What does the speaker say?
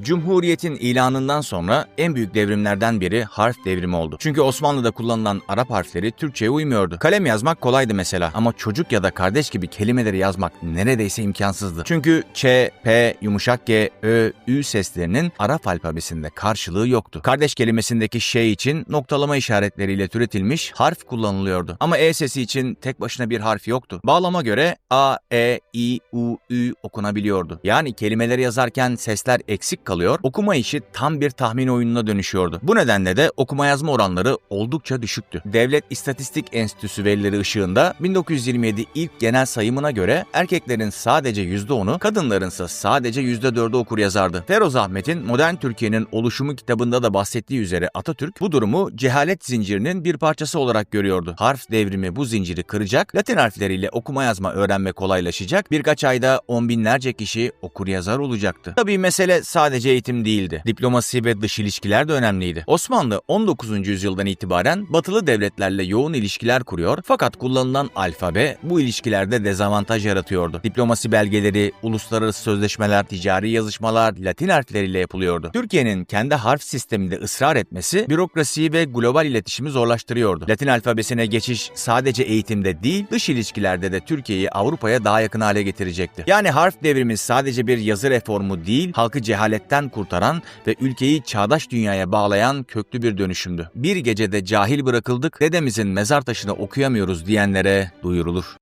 Cumhuriyetin ilanından sonra en büyük devrimlerden biri harf devrimi oldu. Çünkü Osmanlı'da kullanılan Arap harfleri Türkçe'ye uymuyordu. Kalem yazmak kolaydı mesela ama çocuk ya da kardeş gibi kelimeleri yazmak neredeyse imkansızdı. Çünkü Ç, P, yumuşak G, Ö, Ü seslerinin Arap alfabesinde karşılığı yoktu. Kardeş kelimesindeki şey için noktalama işaretleriyle türetilmiş harf kullanılıyordu. Ama E sesi için tek başına bir harf yoktu. Bağlama göre A, E, I, U, Ü okunabiliyordu. Yani kelimeleri yazarken sesler eksik kalıyor, okuma işi tam bir tahmin oyununa dönüşüyordu. Bu nedenle de okuma yazma oranları oldukça düşüktü. Devlet İstatistik Enstitüsü verileri ışığında 1927 ilk genel sayımına göre erkeklerin sadece %10'u, kadınların ise sadece %4'ü okur yazardı. Feroz Ahmet'in Modern Türkiye'nin oluşumu kitabında da bahsettiği üzere Atatürk bu durumu cehalet zincirinin bir parçası olarak görüyordu. Harf devrimi bu zinciri kıracak, Latin harfleriyle okuma yazma öğrenme kolaylaşacak, birkaç ayda on binlerce kişi okur yazar olacaktı. Tabii mesele sadece eğitim değildi. Diplomasi ve dış ilişkiler de önemliydi. Osmanlı 19. yüzyıldan itibaren batılı devletlerle yoğun ilişkiler kuruyor fakat kullanılan alfabe bu ilişkilerde dezavantaj yaratıyordu. Diplomasi belgeleri, uluslararası sözleşmeler, ticari yazışmalar Latin harfleriyle yapılıyordu. Türkiye'nin kendi harf sisteminde ısrar etmesi bürokrasiyi ve global iletişimi zorlaştırıyordu. Latin alfabesine geçiş sadece eğitimde değil, dış ilişkilerde de Türkiye'yi Avrupa'ya daha yakın hale getirecekti. Yani harf devrimi sadece bir yazı reformu değil, halkı cehaletten kurtaran ve ülkeyi çağdaş dünyaya bağlayan köklü bir dönüşümdü. Bir gecede cahil bırakıldık, dedemizin mezar taşını okuyamıyoruz diyenlere duyurulur.